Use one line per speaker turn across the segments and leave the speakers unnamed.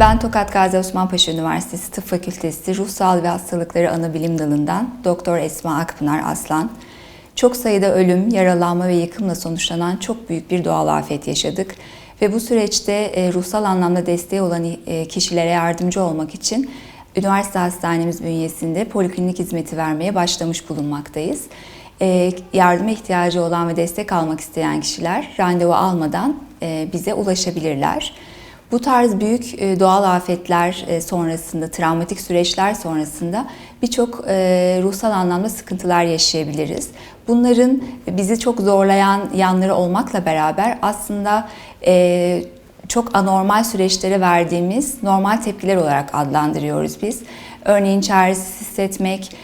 Ben Tokat Gazi Osman Paşa Üniversitesi Tıp Fakültesi Ruh ve Hastalıkları Anabilim Dalından Doktor Esma Akpınar Aslan. Çok sayıda ölüm, yaralanma ve yıkımla sonuçlanan çok büyük bir doğal afet yaşadık. Ve bu süreçte e, ruhsal anlamda desteği olan e, kişilere yardımcı olmak için üniversite hastanemiz bünyesinde poliklinik hizmeti vermeye başlamış bulunmaktayız. E, yardıma ihtiyacı olan ve destek almak isteyen kişiler randevu almadan e, bize ulaşabilirler. Bu tarz büyük e, doğal afetler e, sonrasında, travmatik süreçler sonrasında birçok e, ruhsal anlamda sıkıntılar yaşayabiliriz. Bunların bizi çok zorlayan yanları olmakla beraber aslında çok anormal süreçlere verdiğimiz normal tepkiler olarak adlandırıyoruz biz. Örneğin çaresiz hissetmek,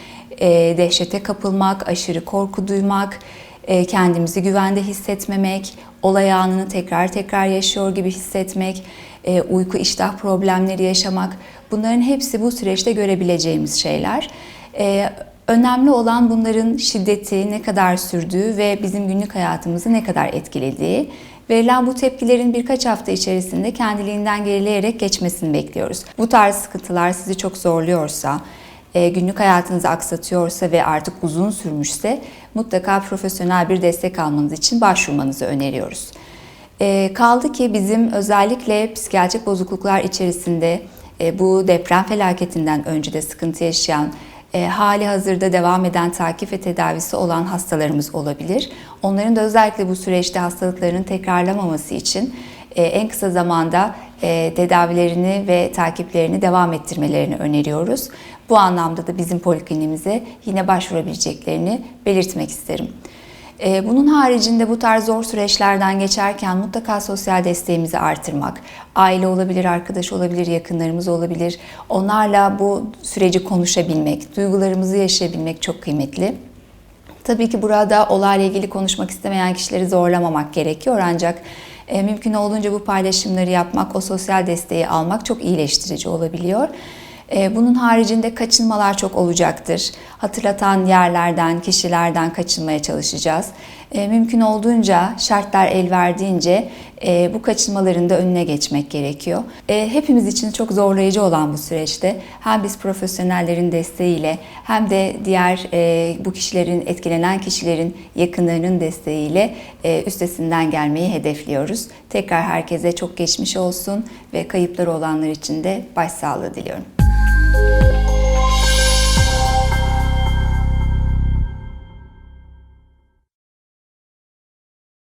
dehşete kapılmak, aşırı korku duymak, kendimizi güvende hissetmemek, olay anını tekrar tekrar yaşıyor gibi hissetmek, e, uyku iştah problemleri yaşamak bunların hepsi bu süreçte görebileceğimiz şeyler. E, önemli olan bunların şiddeti ne kadar sürdüğü ve bizim günlük hayatımızı ne kadar etkilediği. Verilen bu tepkilerin birkaç hafta içerisinde kendiliğinden gerileyerek geçmesini bekliyoruz. Bu tarz sıkıntılar sizi çok zorluyorsa, e, günlük hayatınızı aksatıyorsa ve artık uzun sürmüşse mutlaka profesyonel bir destek almanız için başvurmanızı öneriyoruz. E, kaldı ki bizim özellikle psikiyatrik bozukluklar içerisinde e, bu deprem felaketinden önce de sıkıntı yaşayan e, hali hazırda devam eden takip ve tedavisi olan hastalarımız olabilir. Onların da özellikle bu süreçte hastalıklarının tekrarlamaması için e, en kısa zamanda e, tedavilerini ve takiplerini devam ettirmelerini öneriyoruz. Bu anlamda da bizim polikliniğimize yine başvurabileceklerini belirtmek isterim. Ee, bunun haricinde bu tarz zor süreçlerden geçerken mutlaka sosyal desteğimizi artırmak, aile olabilir, arkadaş olabilir, yakınlarımız olabilir. Onlarla bu süreci konuşabilmek, duygularımızı yaşayabilmek çok kıymetli. Tabii ki burada olayla ilgili konuşmak istemeyen kişileri zorlamamak gerekiyor ancak e, mümkün olduğunca bu paylaşımları yapmak, o sosyal desteği almak çok iyileştirici olabiliyor. E, bunun haricinde kaçınmalar çok olacaktır. Hatırlatan yerlerden, kişilerden kaçınmaya çalışacağız. E, mümkün olduğunca şartlar el verdiğince e, bu kaçınmaların da önüne geçmek gerekiyor. Hepimiz için çok zorlayıcü olan bu süreçte hem biz profesyonellerin desteğiyle hem de diğer bu kişilerin, etkilenen kişilerin yakınlarının desteğiyle üstesinden gelmeyi hedefliyoruz. Tekrar herkese çok geçmiş olsun ve kayıpları olanlar için de başsağlığı diliyorum.